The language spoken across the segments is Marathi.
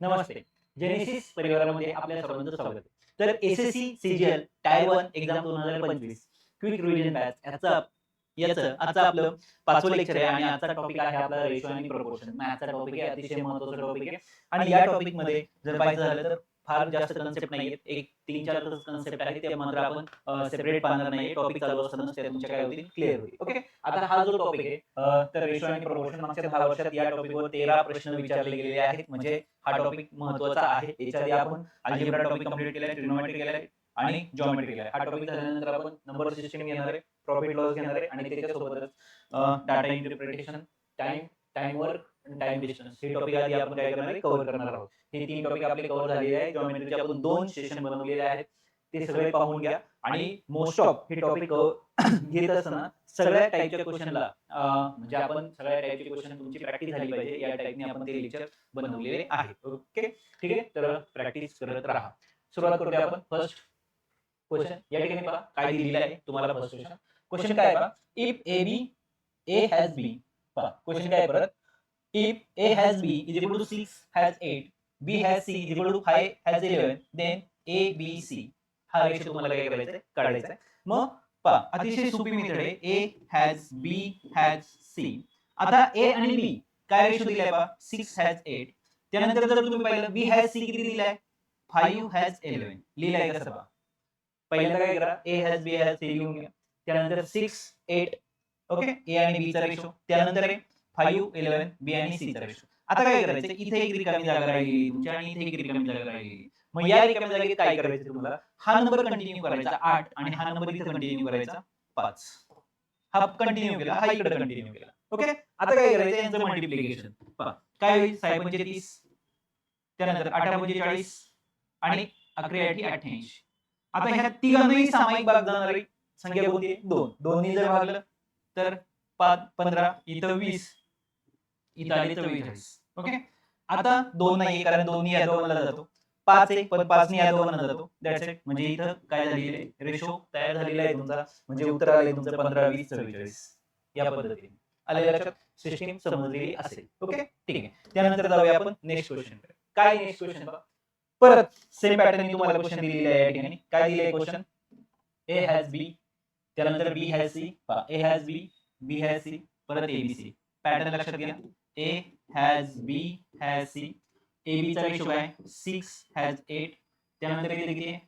नमस्ते. जेनेसिस परिवारामध्ये आपल्या सर्वांचं स्वागत तर S S C CGL tier one exam दोन हजार पंचवीस क्विक रिव्हिजन बॅच याचा याचं आजचं आपलं पाचवं लेक्चर आहे आणि आजचा टॉपिक आहे आपला रेशो आणि प्रपोर्शन मॅथचा टॉपिक आहे अतिशय महत्त्वाचा टॉपिक आहे. आणि या टॉपिकमध्ये जर पाहिजे झालं तर फार जास्त कन्सेप्ट नाहीये एक तीन चार कन्सेप्ट आहेत. ते मात्र आपण सेपरेट पाहणार नाही. टॉपिक चालू असताना ते तुमच्या काय होतील? क्लिअर होईल. ओके आता हा जो टॉपिक आहे तर रेशो आणि प्रमोशन मागच्या दहा वर्षात या टॉपिकवर तेरा प्रश्न विचारले गेलेले आहेत. म्हणजे हा टॉपिक महत्त्वाचा आहे. याच्या आधी आपण अल्जेब्रा टॉपिक कंप्लीट केलाय ट्रिग्नोमेट्री केलाय आणि जॉमेट्री केलाय. हा टॉपिक झाल्यानंतर आपण नंबर सिस्टम घेणार आहे प्रॉफिट लॉस घेणार आहे आणि त्याच्यासोबतच data interpretation time time work time distance हे टॉपिक आधी आपण काय करणार आहे? कव्हर करणार आहोत. हे तीन टॉपिक आपले कव्हर झालेले आहे जॉमेट्रीचे आपण दोन सेशन बनवलेले आहेत. ते सगळे पाहून घ्या. आणि मोस्ट ऑफ हे टॉपिक घेत असताना सगळ्या टाईपच्या क्वेश्चनला म्हणजे आपण सगळ्या टाईपचे क्वेश्चन तुमची प्रॅक्टिस झाली पाहिजे. या टाईपने आपण ते लेक्चर बनवलेले आहे ओके ठीक आहे? तर प्रॅक्टिस करत राहा. सुरुवात करूया आपण. फर्स्ट क्वेश्चन या ठिकाणी पहा. काय दिलेलं आहे? तुम्हाला फर्स्ट क्वेश्चन क्वेश्चन काय पहा? If A B A has B question काय परत? If A has B is equal to six has eight B has C is equal to five has eleven then A B C हा रेशो तुम्हाला काय करायचा आहे काढायचा आहे मग पहा अतिशय सोपी मेथड आहे. A has B has C आता ए आणि बी काय रेशो दिलाय पहा? सिक्स हॅज एट त्यानंतर जर तुम्ही पाहिलं बी हॅज सी किती दिलाय? फाईव्ह हॅज इलेव्हन लिहिलंय कसं पहा? पहिल्यांदा काय करा? A has B has C लिहून घ्या. त्यानंतर सिक्स एट ओके ए आणि बी चा रेशो त्यानंतर आहे फाईव्ह इलेव्हन बी आणि सी चा रेशो आता काय करायचं? इथे एक रिकामी जागा राहिली तुमच्या आणि इथे एक रिकामी जागा राहिली. मग या रिकाम्या जागेत काय करायचं तुम्हाला? हा नंबर कंटिन्यू करायचा आठ आणि हा नंबर इथे कंटिन्यू करायचा पाच. हा कंटिन्यू केला हा इकडे कंटिन्यू केला. ओके आता काय करायचं? यांचं मल्टिप्लिकेशन काय होईल? साहेब म्हणजे तीस. त्यानंतर अठरा म्हणजे चाळीस. आणि अकरा आठी अठ्ठ्याऐंशी. आता ह्या तिघांनाही सामायिक भाग जाणारी संख्या कोणती दोन. दोन्ही जर भागलं तर पाच पंधरा इथं वीस. इथं आले चव्वेचाळीस ओके आता दोन नाही कारण दोन्ही या दोनला जातो. पाच एक पण पाच या दोनला जातो. दॅट्स इट म्हणजे इथं काय झालेले रेशो तयार झालेला आहे तुमचा. म्हणजे उत्तर आले तुमचं पंधरा वीस चव्वेचाळीस. या पद्धतीने. आलेल्या लक्षात? सिस्टीम समजलेली असेल. ओके ठीक आहे. त्यानंतर जाऊया आपण नेक्स्ट क्वेश्चन काय नेक्स्ट क्वेश्चन परत सेम पॅटर्न तुम्हाला क्वेश्चन दिलेले आहे या ठिकाणी. काय दिले क्वेश्चन ए हॅज बी त्यानंतर B has C A has B B has C परत ए बी सी पॅटर्न लक्षात घ्या A has B has C A B चा रेशो काय? सिक्स हॅज एट त्यानंतर इथे आहे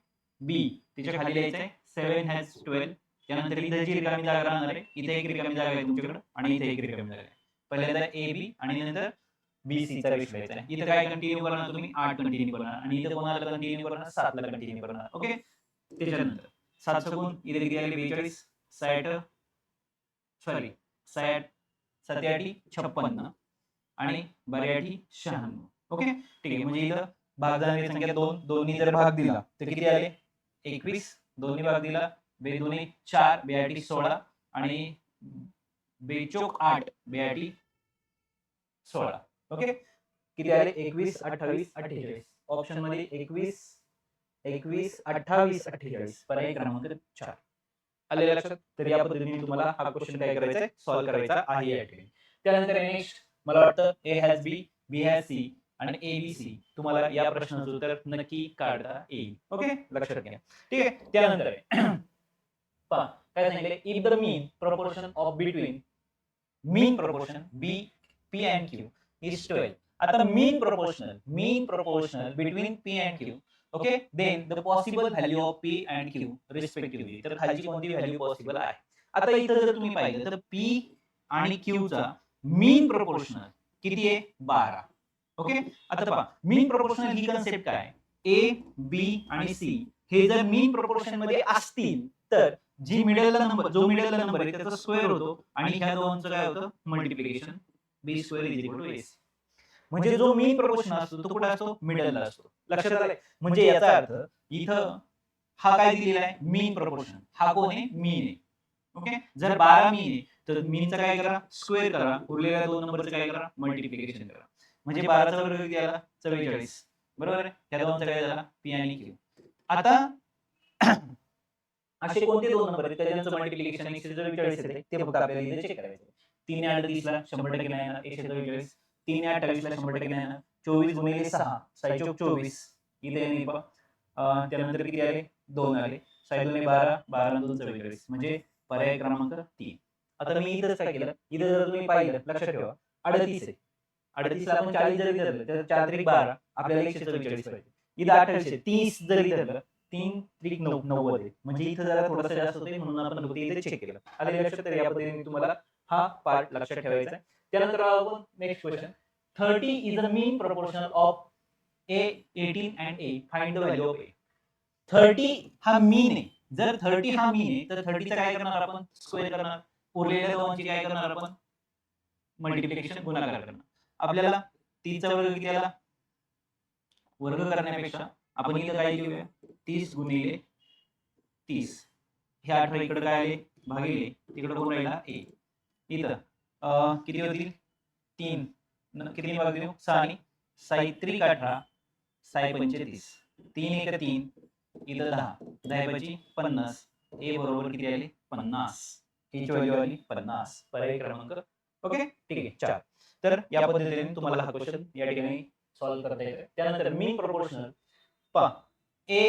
बी तिच्या खाली लिहायचं आहे सेवन हॅज ट्वेल्व त्यानंतर इथे जी रिकामी जागा राहणार आहे, इथे एक रिकामी जागा आहे तुमच्याकडे आणि इथे एक रिकामी जागा आहे। पहिल्यांदा ए बी आणि नंतर बी सी चा रेशो आहे। इथे काय कंटिन्यू करणार तुम्ही? आठ कंटिन्यू करणार आणि इथे कोणाला कंटिन्यू करणार? सातला कंटिन्यू करणार ओके त्याच्यानंतर सात सकून इथे किती आले? बेचाळीस. साठ सॉरी साठ सत्याठी छप्पन्न. आणि बऱ्याठी शहाण्णव. ओके? ठीक आहे म्हणजे इथं भाग जाणारी संख्या दोन. दोन्ही जर भाग दिला तर किती आले? एकवीस. दोन्ही भाग दिला बे दोन्ही चार बेआटी सोळा. आणि बेचोक आठ बेआटी सोळा. ओके? किती आले? एकवीस अठ्ठावीस अठ्ठेचाळीस. ऑप्शनमध्ये एकवीस एकवीस अठ्ठावीस अठ्ठेचाळीस पर्याय क्रमांक चार. आलेल्या लक्षात? तर या पद्धतीने तुम्हाला हा क्वेश्चन काय करायचा आहे? सॉल्व्ह करायचा आहे या ठिकाणी. त्यानंतर नेक्स्ट मला वाटतं A has B B has C आणि एबीसी तुम्हाला या प्रश्नाचं उत्तर नक्की काढता येईल. ओके लक्षात घ्या. ठीक आहे? त्यानंतर पहा काय सांगितले if the mean proportion of between mean proportion B P and Q is twelve आता mean proportional mean proportional between P and Q okay then the possible value of P and Q respectively तर खालची कोणती व्हॅल्यू पॉसिबल आहे? आता इथं जर तुम्ही पाहिलं तर पी आणि क्यू चा मीन प्रपोर्शनल किती आहे? बारा. ओके आता पहा मीन प्रपोर्शनल ही कन्सेप्ट काय? ए बी आणि सी हे जर मीन प्रपोर्शनमध्ये असतील तर जी मिडलला नंबर जो मिडलला नंबर आहे त्याचा स्क्वेअर होतो आणि ह्या दोनचं काय होतं? Multiplication B square is equal to S म्हणजे जो मीन प्रपोर्शन असतो तो कुठे असतो? मिडलला असतो. लक्षात आलंय? म्हणजे याचा अर्थ इथं हा काय दिलेला आहे? Mean proportion. हा कोण आहे? मीन आहे. ओके? जर बारा मीन आहे तर मीनचा काय करा? स्क्वेअर करा. उरलेल्या दोन नंबरचं काय करा? मल्टिप्लिकेशन करा. म्हणजे बाराचा वर्ग किती आला चव्वेचाळीस. बरोबर आहे? त्या दोनचा काय झाला? पी आणि क्यू आता असे कोणते दोन नंबर आहेत? त्याच्याचं मल्टिप्लिकेशन एकशे चव्वेचाळीस येते. ते फक्त आपल्याला चेक करायचे तीन अडतीसला शंभर टक्के नाही येणार. एकशे चव्वेचाळीस. तीन या अठ्ठावीसला शंभर टक्के नाही येणार चोवीस गुणिले सहा साई चोक चोवीस. इथे नाही पहा त्यानंतर किती आले? दोन आले. साई दोन बारा बारा दोन चव्वेचाळीस. म्हणजे पर्याय क्रमांक तीन. आता मी इथंच काय केलं? इथं जर तुम्ही पाहिलं लक्षात ठेवा. अडतीस आहे. अडतीसला आपण चाळीस जरी धरलं तर चार त्रिक बारा आपल्याला एकशे चव्वेचाळीस पाहिजे. इथं अठ्ठावीस आहे तीस जरी धरलं तीन त्रिक नऊ नव्वद आहे. म्हणजे इथं जरा थोडंसं जास्त होते म्हणून आपण इथे चेक केलं. आले लक्षात तर या पद्धतीने तुम्हाला हा पार्ट लक्षात ठेवायचा आहे. त्यानंतर next question thirty is a mean proportional of A eighteen and A find the value of A thirty हा मीन आहे. जर थर्टी हा मीन आहे तर थर्टीचा काय करणार आपण? स्क्वेअर करणार. उरलेल्या दोनची काय करणार आपण? मल्टिप्लिकेशन गुणाकार करणार. आपल्याला तीनचा वर्ग किती आला? वर्ग करण्यापेक्षा आपण इथं काय लिहूया? तीस गुणिले तीस. हे अठरा इकडे काय आले? भागिले. तिकडे कोण राहिला? ए इथं. किती होतील? तीन. किती भाग देऊ? सहा आणि साई अठरा. साय पंचेतीस. तीन एक तीन. इथं दहा. दहा पन्नास. ए बरोबर किती आले? पन्नास. व्हॅल्यू आली? पन्नास. पर्याय क्रमांक. ओके? ठीक आहे. चार. तर या पद्धतीने तुम्हाला हा क्वेश्चन या ठिकाणी सॉल्व्ह करता येतो त्यानंतर मीन प्रोपोर्शनल पा ए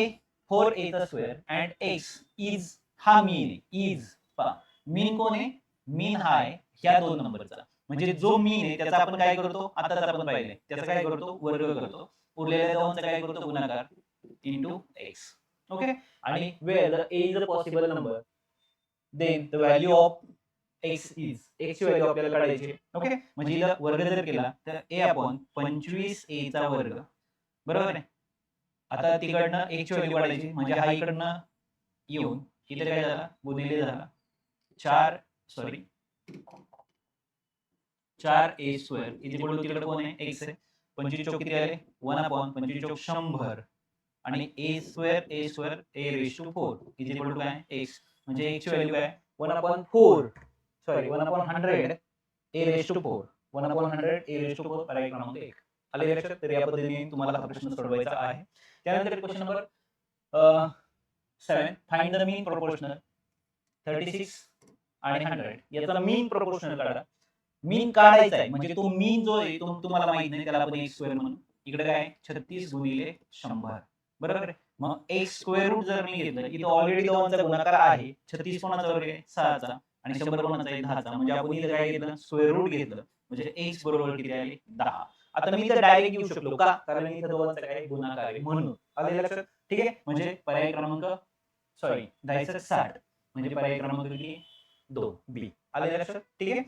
फोर एचा स्क्वेअर अँड एक्स इज हा मीन इज पा मीन कोण आहे? मीन हा आहे. ह्या दोन नंबरचा. म्हणजे जो मीन आहे त्याचा आपण काय करतो? आताच आपण पाहिले त्याचा काय करतो? वर्ग करतो. उरलेल्या दोनचा काय करतो? गुणाकार इंटू एक्स ओके आणि वेळ A is a possible number then the value of X is X ची व्हॅल्यू आपल्याला काढायची ओके म्हणजे हिला वर्ग जर केला तर ए आपण पंचवीस ए चा वर्ग. बरोबर आहे? आता तिकडनं एक ची व्हॅल्यू काढायची. म्हणजे हा इकडनं येऊन इथे काय झाला? गुन्हेले झाला. चार सॉरी चार ए स्क्वेअर. इथे बोलू तिकडे कोण आहे? एक्स आहे. पंचवीस चौक किती आले? वन अपॉन पंचवीस चौक शंभर. आणि A square A square A to four. इथे बोलू काय? एक्स. म्हणजे एक्स व्हॅल्यू काय? One upon four. Sorry one upon hundred. A raise to four. One upon hundred A raise to four पर्याय क्रमांक एक. आले लक्षात? तर या पद्धतीने तुम्हाला हा प्रश्न सोडवायचा आहे. त्यानंतर question number seven find the mean proportional thirty six आणि हंड्रेड याचा मीन प्रोपोर्शनल काढा. मीन काढायचा आहे. म्हणजे तो मीन जो आहे तो तुम्हाला माहीत नाही त्याला आपण एक स्क्वेअर म्हणून इकडे काय? छत्तीस गुणिले शंभर. बरोबर? मग एक स्क्वेअर रूट जर मी घेतलं इथं ऑलरेडी दोनचा गुणाकार आहे. छत्तीस कोणाचा वर्ग आहे? सहाचा. आणि शंभर कोणाचा आहे? दहाचा. म्हणजे आपण इथं काय घेतलं? स्क्वेअर रूट घेतलं. म्हणजे एक्स बरोबर किती आले दहा. आता मी तर डायरेक्ट घेऊ शकलो का? कारण इथं दोनचा काय? गुणाकार आहे म्हणून. आले लक्षात? ठीक आहे? म्हणजे पर्याय क्रमांक सॉरी दहाचा साठ. म्हणजे पर्याय क्रमांक किती? दोन. बी. आले लक्षात? ठीक आहे?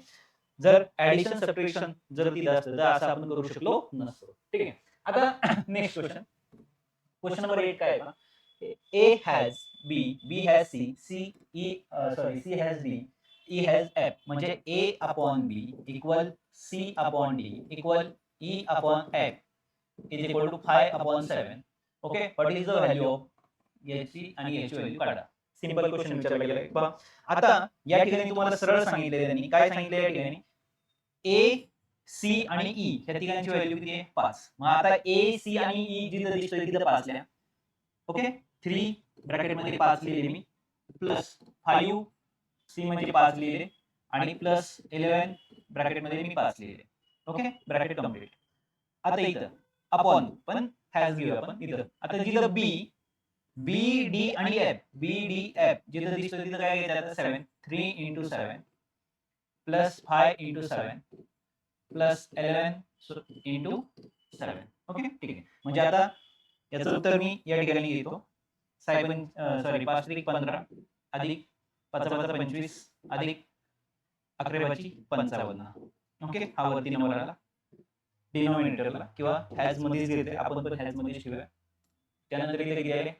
जर ऍडिशन सबट्रॅक्शन जर दिलं असतं तर असं आपण करू शकलो नसतो. ठीक आहे. आता next question question number eight काय A has B B has C C E sorry C has D E has F म्हणजे A upon B equal C upon D equal E upon F is equal to five upon seven okay what is the value of याची आणि याची व्हॅल्यू काढा. सिंपल क्वेश्चन विचारला गेला पहा आता या ठिकाणी तुम्हाला सरळ सांगितले त्यांनी काय सांगितले या ठिकाणी ए सी आणि ई या ठिकाणची व्हॅल्यू किती आहे? पाच. मग आता ए सी आणि ई जिथं दिसतोय तिथं पाच लिहा ओके? थ्री ब्रॅकेटमध्ये पाच लिहिले मी प्लस फाईव्ह सी म्हणजे पाच लिहिले आणि प्लस इलेव्हन ब्रॅकेटमध्ये मी पाच लिहिले ओके? ब्रॅकेट कंप्लीट आता इथं. अपॉन. पण हॅज घेऊ आपण इथं. आता जिथं बी बी डी आणि एफ बी डी एफ जिथं दिसतो तिथं काय घेतात seven three into seven plus five into seven plus eleven into seven okay ठीक आहे. म्हणजे आता याचं उत्तर मी या ठिकाणी घेतो साहेब सॉरी पाच अधिक पंधरा अधिक पाच पाच पंचवीस अधिक अकरा पाची पंचावन्न. ओके हा वरती नंबर आला. डिनॉमिनेटरला किंवा हॅज मध्येच घेते आपण पण हॅजमध्ये शिवाय त्यानंतर इथे किती आले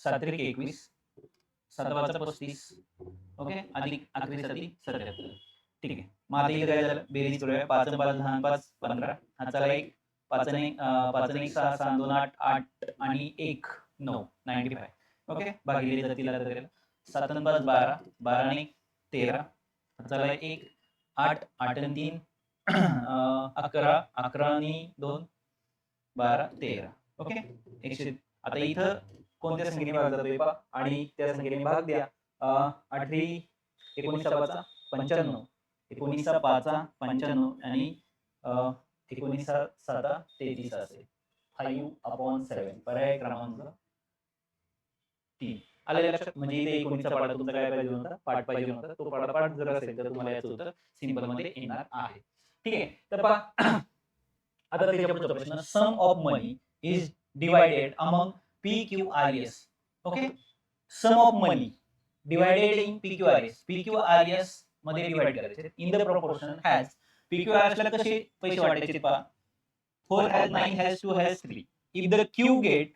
सात्रिक एकवीस सात पस्तीस. ओके? अधिक अकरा साती सत्याहत्तर. ठीक आहे. मग आता इथे काय झालं? बेरीज करूया. पाच पाच दहा पाच पंधरा. हा चला एक. पाच आणि एक, पाच आणि एक सहा सहा दोन आठ आठ आणि एक नऊ. Ninety five okay? भागिले जातील सात पाच बारा. बारा आणि तेरा. हा चला एक आठ आठ आणि तीन. अकरा अकरा आणि दोन बारा तेरा. ओके? एकशे आता इथं कोणत्या संख्येने भाग जातोय पहा? आणि त्या संख्येने भाग द्या. अं, आठवी एकोणीसा पाचा पंच्याण्णव. एकोणीसा पाचा पंच्याण्णव आणि एकोणीस साता तेहतीस असेल. फाईव्ह अपॉन सेव्हन पर्याय क्रमांक तीन. आलेल्या लक्षात म्हणजे इथे एकोणीसचा पाडा तुमचा काय पाहिजे होता? पाठ पाहिजे होता. तो पाडा पाठ जर असेल तर तुम्हाला याचं उत्तर सिंपलमध्ये येणार आहे. ठीक आहे. तर पहा आता त्याच्या पुढचा प्रश्न sum of money is divided among P Q R S okay sum of money divided in P Q R S P Q R एसमध्ये डिवाइड करायचे. In the proportion has P Q R S ला कसे पैसे वाटायचे पहा. Four has nine has two has three if the Q get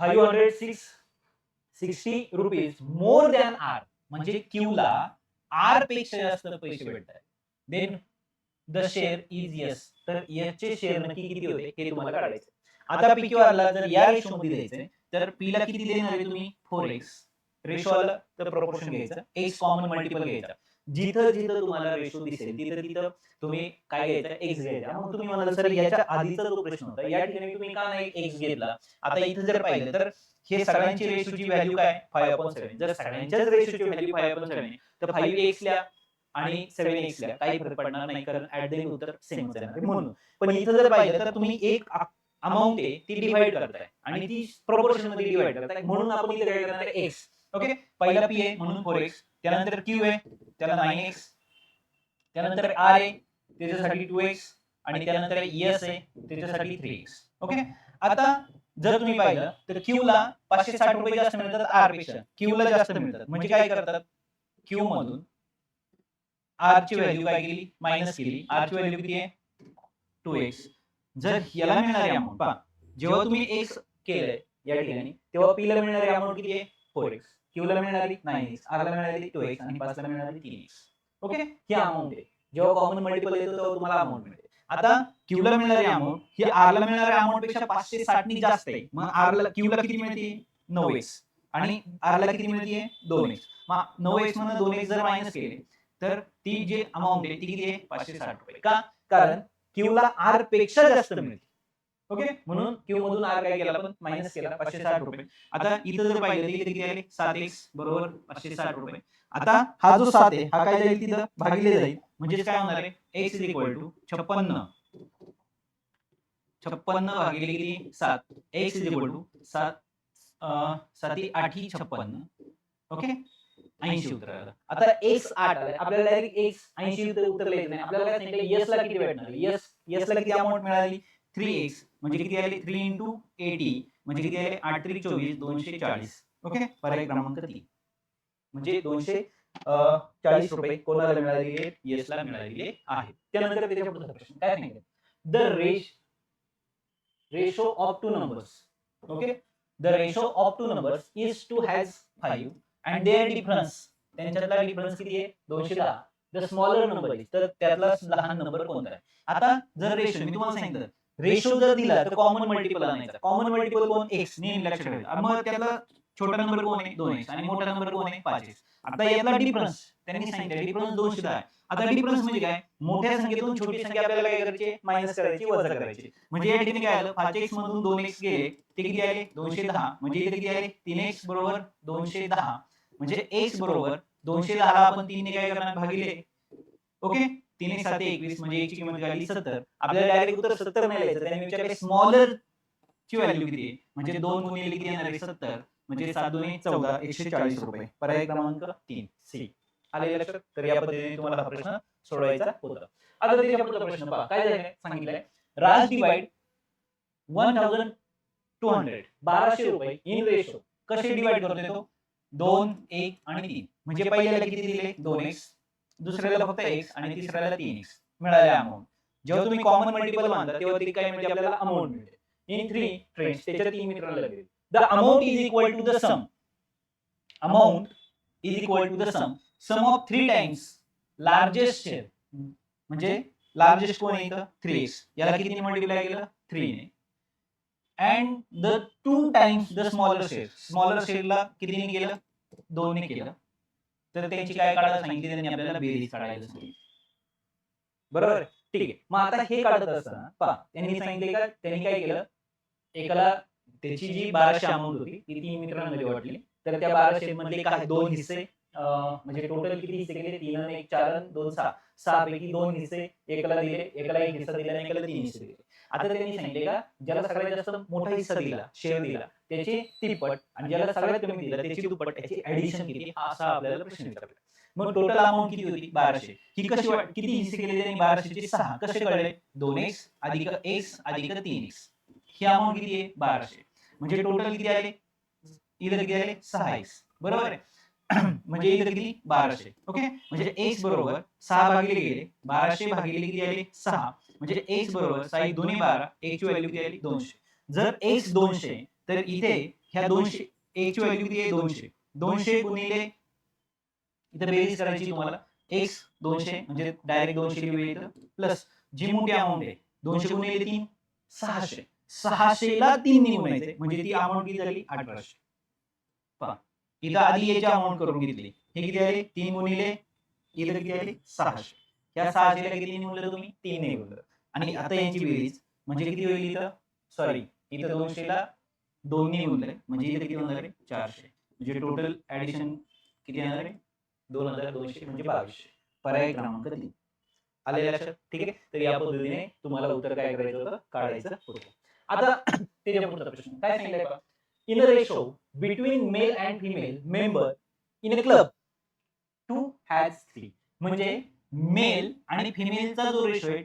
five hundred six sixty rupees more than R म्हणजे क्यू ला आरपेक्षा जास्त पैसे भेटतात. Then the share is yes तर याचे शेअर नक्की किती होते? हे तुम्हाला काढायचे आता पी क्यू आरला जर या रेशो मध्ये द्यायचे तर पी ला किती देणार आहे तुम्ही? फोर एक्स रेशो आला तर प्रपोर्शन घ्यायचं. एक्स कॉमन मल्टिपल घ्यायचा. जिथं जिथं तुम्हाला रेशो दिसेल तिथं तिथं तुम्ही काय घ्यायचं? एक्स घ्यायचा. मग तुम्ही म्हणाल सर याच्या आधीचा जो प्रश्न होता या ठिकाणी तुम्ही का नाही एक्स घेतला? आता इथं जर पाहिलं तर हे सगळ्यांची रेशोची व्हॅल्यू काय? फाईव्ह अपॉन सेव्हन जर सगळ्यांच्याच रेशोची व्हॅल्यू फाईव्ह अपॉन सेव्हन तर फाईव्ह एक्स ल्या आणि सेव्हन एक्स ल्या काही फरक पडणार नाही कारण ऍट द उत्तर सेम म्हणून. पण इथं जर पाहिलं तर तुम्ही एक अमाऊंट आहे ती डिवाइड करताय. आणि ती प्रपोर्शनमध्ये डिवाइड करताय. म्हणून आपण इथे काय करणार एक्स ओके पहिला पी आहे म्हणून फोर एक्स त्यानंतर क्यू आहे त्याला नाईन एक्स त्यानंतर आर आहे त्याच्यासाठी टू एक्स आणि त्यानंतर एस आहे त्याच्यासाठी थ्री एक्स ओके आता जर तुम्ही पाहिलं तर क्यू ला पाचशे साठ रुपये जास्त मिळतात आरपेक्षा. क्यू ला जास्त मिळतात. म्हणजे काय करतात? क्यू मधून आर ची व्हॅल्यू काय केली? मायनस केली. आर ची व्हॅल्यू किती आहे? टू एक्स जर याला मिळणारी अमाऊंट पहा जेव्हा तुम्ही एक्स केलंय या ठिकाणी तेव्हा पी ला मिळणारी अमाऊंट किती आहे? फोर एक्स क्यू ला मिळणारी नाईन एक्स आर ला मिळणारी टू एक्स आणि पाच ला मिळणारी तीन एक्स ओके ही अमाऊंट आहे. जेव्हा कॉमन मल्टिपल येतो तेव्हा तुम्हाला अमाऊंट मिळते आता क्यू ला मिळणारी अमाऊंट ही आर ला मिळणाऱ्या अमाऊंटपेक्षा पाचशे साठ नी जास्त आहे. मग आर ला क्यू ला किती मिळते? नऊ एक्स आणि आर ला किती मिळते? दोन एक्स मग नऊ एक्स म्हणून दोन एक्स जर मायनस केले तर ती जी अमाऊंट आहे ती किती आहे? पाचशे साठ रुपये. का? कारण क्यू ला आरपेक्षा जास्त मिळते ओके म्हणून क्यू मधून आर काय केला आपण? मायनस केला पाचशे साठ रुपये. आता इथं जर पाहिलं तर इथे किती आले? सात एक्स बरोबर पाचशे साठ रुपये. आता हा जो सात आहे हा काय जाईल तिथं? भागिले जाईल. म्हणजे काय होणार आहे? एक्स इज इक्वल टू छप्पन्न. छप्पन्न भागिले किती? सात. एक्स इज इक्वल टू सात साती आठी छप्पन्न. ओके ऐंशी उत्तर. आलं आता एक्स आठ आलं. आपल्याला डायरेक्ट एक्स ऐंशी उत्तर लिहायचं नाही. आपल्याला सांगितलं? ला किती भेटणार? यस ला किती अमाऊंट मिळाली? थ्री एक्स म्हणजे किती आले? थ्री इंटू एटी म्हणजे किती आले? आठ त्रिक चोवीस दोनशे चाळीस. ओके पर्याय क्रमांक तीन. म्हणजे दोनशे चाळीस रुपये कोणाला मिळालेले? येस ला मिळालेले आहेत. त्यानंतर त्याच्या पुढचा प्रश्न काय सांगितलं? The ratio ratio of two numbers okay the ratio of two numbers is two has five and their difference त्यांच्यातला डिफरन्स किती आहे? दोनशे दहा. द स्मॉलर नंबर इज तर त्यातला लहान नंबर कोणता आहे? आता जर रेशो मी तुम्हाला सांगितलं. रेशो जर दिला तर कॉमन मल्टिपल आणायचा. कॉमन मल्टिपल कोण? एक्स नेहमी लक्षात ठेवायचं. मग त्यातला छोटा नंबर कोण आहे? दोन एक्स आणि मोठा नंबर कोण आहे? पाच एक्स आता यातला डिफरन्स त्यांनी सांगितलं डिफरन्स दोनशे दहा. आहे. आता डिफरन्स म्हणजे काय? मोठ्या संख्येतून छोटी संख्या आपल्याला काय करायची? मायनस करायची? वजा करायची. म्हणजे या ठिकाणी काय आलं? पाच एक्स मधून दोन एक्स गेले ते किती आले? दोनशे दहा. म्हणजे इथे किती आले? तीन एक्स बरोबर दोनशे दहा. म्हणजे एक्स बरोबर दोनशे दहाला आपण तीनने काय करणार? भागिले. ओके? तीन एक सात एकवीस म्हणजे एकची किंमत काय आली? सत्तर. आपल्याला डायरेक्ट उत्तर सत्तर नाही लिहायचं त्यांनी विचारले स्मॉलर ची व्हॅल्यू किती आहे? म्हणजे दोन गुणिले किती येणार आहे? सत्तर. म्हणजे सात दोन्ही चौदा एकशे चाळीस रुपये. पर्याय क्रमांक तीन सी. आले लक्षात? तर या पद्धतीने तुम्हाला हा प्रश्न सोडवायचा होता. आता त्याच्या पुढचा प्रश्न पहा. काय झालंय? सांगितलंय. Raj divide one thousand two hundred. बाराशे रुपये इन रेशो. कसे डिवाइड करतो तो? दोन एक आणि तीन. म्हणजे पहिल्याला किती दिले? दोन एक्स दुसऱ्याला फक्त एक्स आणि तिसऱ्याला तीन एक्स मिळाले अमाऊंट जेव्हा तुम्ही कॉमन मल्टिपल मानता तेव्हा ती काय म्हणजे आपल्याला अमाऊंट मिळते. इन थ्री फ्रेंड्स त्याच्या तीन मित्रांना लागेल. The amount is equal to the sum. Amount is equal to the sum Sum of three times largest share म्हणजे लार्जेस्ट कोण येतं थ्री एक्स याला किती मल्टिप्लाय केलं? थ्री ने. And the two times the smaller share smaller शेअरला कितीने केलं? दोनने केलं. तर त्यांची काय काढायला सांगितली? त्यांनी आपल्याला बेरीज काढायला सांगितली. बरोबर ठीक आहे. मग आता हे काढत असताना पहा त्यांनी सांगितले का? त्यांनी काय केलं? एकाला त्याची जी बाराशे अमाऊंट होती ती तीन मित्रांमध्ये वाटली. तर त्या बाराशे मधले काय दोन हिस्से? म्हणजे टोटल किती हिस्से केले? तीन आणि एक चार आणि दोन सहा. सहा. पैकी दोन हिस्से एकाला दिले एकाला एक हिस्सा दिला आणि एकाला तीन हिस्से दिले. आता त्यांनी सांगितले का ज्याला सगळ्यात जास्त मोठा हिस्सा दिला शेअर दिला त्याचे तिप्पट आणि ज्याला सगळ्यात कमी दिला त्याची दुप्पट याची ऍडिशन किती हा असा आपल्याला प्रश्न विचारला. मग टोटल अमाऊंट किती होती? बाराशे ही कशी वाट- किती हिस्से केले त्यांनी बाराशेचे सहा. कसे कळले? दोन एक्स अधिक एक्स अधिक तीन एक्स ही अमाऊंट किती आहे? बाराशे म्हणजे, म्हणजे टोटल किती आले? इथं किती आले? सहा एक्स. बरोबर आहे? म्हणजे इथं किती? बाराशे. ओके? म्हणजे एक्स बरोबर सहा भागिले गेले बाराशे भागिले किती आले? सहा. म्हणजे एक्स बरोबर सहा दोन्ही बारा. एक्स ची व्हॅल्यू किती आली? दोनशे. जर एक्स दोनशे तर इथे ह्या दोनशे एक्स ची व्हॅल्यू किती आहे? दोनशे. दोनशे गुणिले इथं बेरीज करायची तुम्हाला. एक्स दोनशे म्हणजे डायरेक्ट दोनशे प्लस जी मोठी अमाऊंट आहे दोनशे गुणिले तीन सहाशे. सहाशेला तीन ने गुणायचे म्हणजे ती अमाऊंट किती झाली? अठराशे. पहा इथं आधी याची अमाऊंट करून घेतली. हे किती आले? तीन गुणिले इथं किती आले? सहाशे. या सहाशेला किती ने गुणलं तुम्ही? तीन ने गुणलं आणि आता यांची बेरीज म्हणजे किती होईल इथं? सॉरी इथं दोनशेला दोन ने गुणले म्हणजे इथं किती होणार आहे? चारशे. म्हणजे टोटल ऍडिशन किती येणार आहे? दोन हजार दोनशे म्हणजे बावीसशे. पर्याय क्रमांक तीन. आले लक्षात? ठीक आहे? तर या पद्धतीने तुम्हाला उत्तर काय करायचं होतं? काढायचं होतं. आता त्याच्या पुढचा प्रश्न काय सांगितलंय का in a ratio between male and female member in a club two has three म्हणजे मेल आणि फिमेलचा जो रेशो आहे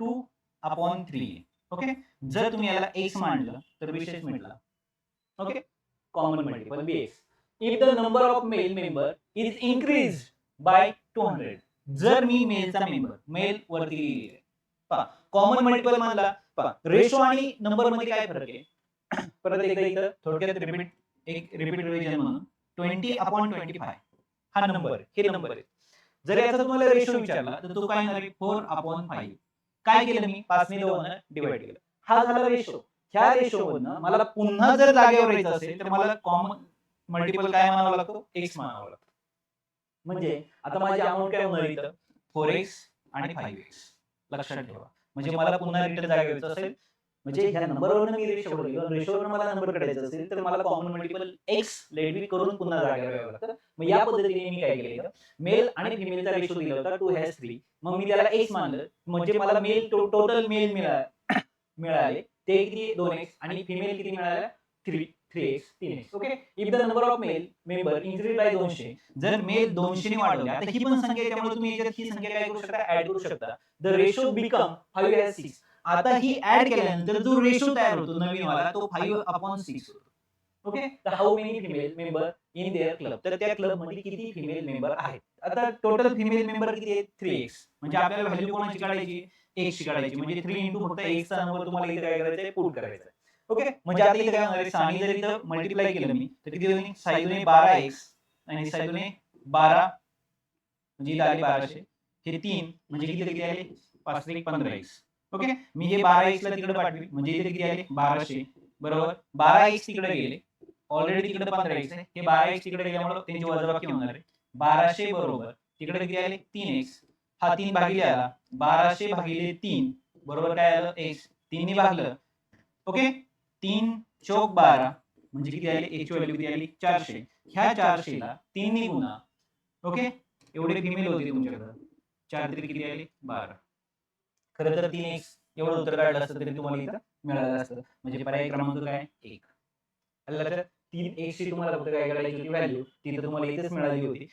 टू अपॉन थ्री ओके जर तुम्ही याला एक्स मांडलं तर विशेष मिळला okay common multiple B X if the number of male member is increase by two hundred जर मी मेलचा मेंबर मेल वरती कॉमन मल्टिपल मानला रेशो आणि नंबरमध्ये काय फरक आहे? परत एकदा इथं थोडक्यात रिपीट एक रिपीट रिव्हिजन म्हणून ट्वेंटी अपॉन ट्वेंटी फाय हा नंबर हे नंबर आहे. जर याचा तुम्हाला रेशो विचारला तर तो काय येणार फोर अपॉन फाईव्ह काय केलं मी? पाचने दोन डिवाइड केलं. हा झाला रेशो. ह्या रेशो मधनं मला पुन्हा जर जागेवर यायचं असेल तर मला कॉमन मल्टिपल काय म्हणावं लागतो? एक्स म्हणावं लागतो. म्हणजे आता माझी अमाऊंट काय होणार इथं? फोर एक्स आणि फाईव्ह एक्स लक्षात ठेवा. म्हणजे मला पुन्हा रिटर्न जागा यायचं असेल म्हणजे ह्या नंबरवरून मी रेशो रेशोवरून मला नंबर काढायचा असेल तर मला कॉमन मल्टिपल एक्स लेडवी करून पुन्हा जागा यावं लागतं. मग या पद्धतीने मी काय केलं मेल आणि फिमेलचा रेशो दिला होता टू हॅज थ्री मग मी त्याला एक्स मानलं. म्हणजे मला मेल टोटल मेल मिळाले मिळाले. ते किती? दोन एक्स आणि फिमेल किती मिळाल्या थ्री थ्री एक्स तीन X okay if the number of male member increase by दोनशे. जर मेल दोनशे ने वाढवले आता ही पण संख्या त्यामुळे तुम्ही याच्यात ही संख्या काय करू शकता. ऍड करू शकता. The ratio become five six आता ही ऍड केल्यानंतर जो रेशो तयार होतो नवीन वाला तो फाईव्ह अपॉन सिक्स होतो. ओके तर how many female member in there club तर त्या क्लबमध्ये किती फिमेल मेंबर आहेत आता टोटल फिमेल मेंबर किती आहेत. थ्री एक्स म्हणजे आपल्याला व्हॅल्यू कोणाची काढायची एक्स काढायची म्हणजे थ्री इंटू फक्त एक्सचा नंबर तुम्हाला इथे काय करायचं आहे पुट करायचं ओके म्हणजे आता इथे काय होणार? आहे सहाने जर इथं मल्टिप्लाय केलं मी. तर किती होईल साईदुने बारा एक्स आणि साईदुने बारा म्हणजे इथं आले बाराशे. हे तीन. म्हणजे किती किती आले? पाच त्रिक पंधरा एक्स ओके मी हे बारा एक्स ला तिकडे पाठवी म्हणजे इथे किती आले? बाराशे. बरोबर? बारा एक्स तिकडे गेले. ऑलरेडी तिकडे पंधरा एक्स आहे. हे बारा एक्स तिकडे गेल्यामुळे त्यांची वजाबाकी होणार आहे. बाराशे बरोबर. तिकडे किती आले? तीन एक्स हा तीन भागिले आला. बाराशे भागिले तीन. बरोबर काय आलं? एक्स तीनने भागलं. ओके तीन चौक बारा म्हणजे किती आले? एकची व्हॅल्यू किती आली? चारशे. ह्या चारशेला तीनने गुणा. ओके? एवढे फिमेल होते तुमच्याकडे? चार तरी किती आले? बारा. खरं तर तीन एक एवढं उत्तर काढलं असतं तरी तुम्हाला इथं मिळालं असतं. म्हणजे पर्याय क्रमांक काय? एक. आलं तीन एक ची तुम्हाला फक्त काय करायची होती? व्हॅल्यू ती तर तुम्हाला इथेच मिळाली होती.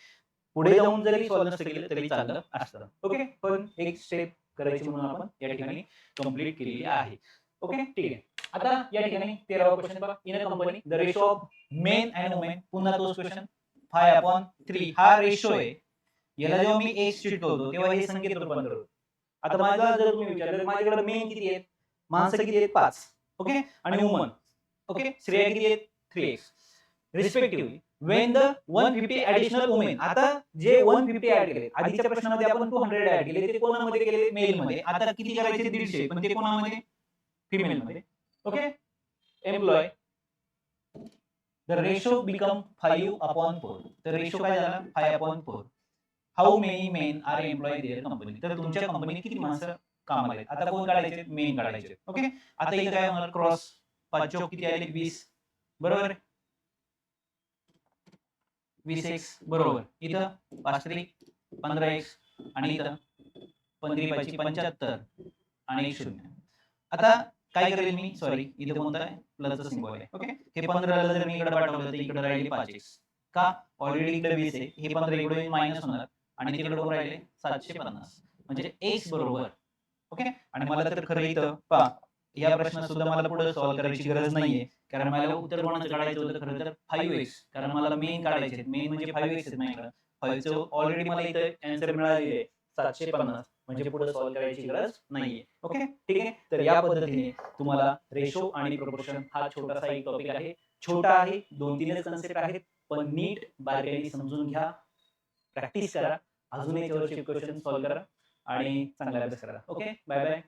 पुढे जाऊन जरी सॉल्व्ह नसतं केलं तरी चाललं असतं. ओके? पण एक स्टेप करायची म्हणून आपण या ठिकाणी कंप्लीट केलेली आहे. ओके ठीक आहे. आता या ठिकाणी तेरावा क्वेश्चन बघा. In a company the ratio of men and women पुन्हा तोच क्वेश्चन फाय अपॉन थ्री हा रेशो आहे. याला जेव्हा मी एक्स चिटकवतो तेव्हा हे संख्येत रूपांतर होतं. आता माझा जर तुम्ही विचारलं माझ्याकडे मेन किती आहेत? माणसं किती आहेत? पाच. ओके आणि वुमन ओके स्त्रिया किती आहेत? Three x respectively when the one fifty additional women आता जे वन फिफ्टी ऍड केले आधीच्या प्रश्नामध्ये आपण टू हंड्रेड ऍड केले ते कोणामध्ये केले मेल मध्ये. आता किती करायचे? दीडशे. पण ते कोणामध्ये? फिमेल मध्ये. Okay employ the ratio become five upon four तर रेशो काय झाला? Five upon four how many men are employ there company तर तुमच्या कंपनीत किती माणसं कामाला आहेत? आता कोण काढायचे? मेन काढायचे. ओके आता इथे काय होणार? क्रॉस पाच चौक किती आले? वीस. बरोबर? वीस एक्स बरोबर. इथं पाच त्रिक पंधरा एक्स आणि इथं पंधरी पाचशे पंच्याहत्तर. आणि एक शून्य. आता काय करेल मी? सॉरी इथं कोणतं? आहे प्लसचं सिम्बॉल आहे. ओके हे पंधराला जर मी इकडे पाठवलं तर इकडे राहिले पाच एक्स का? ऑलरेडी इकडे वीस आहे. हे पंधरा इकडे मायनस होणार. आणि तिकडे राहिले सातशे पन्नास. म्हणजे एक्स बरोबर. ओके आणि मला तर खरं इथं पा या प्रश्नात सुद्धा मला पुढे सॉल्व्ह करायची गरज नाहीये. कारण मला उत्तर कोणाचं काढायचं होतं? खरं तर फाईव्ह एक्स कारण मला मेन काढायचे मेन म्हणजे फाईव्ह एक्स आहेत माझ्याकडे. फाईव्हचं ऑलरेडी मला इथं अँसर मिळालेली आहे. सातशे पन्नास. म्हणजे पुढे सॉल्व्ह करायची गरज नाहीये. ओके? ठीक आहे? तर या पद्धतीने तुम्हाला रेशो आणि प्रोपोर्शन हा छोटासा एक टॉपिक आहे. छोटा आहे दोन तीनच कन्सेप्ट आहेत. पण नीट बारकाईने समजून घ्या. प्रॅक्टिस करा. अजून याच्यावरचे क्वेश्चन सॉल्व्ह करा. आणि चांगला अभ्यास करा. ओके? Bye bye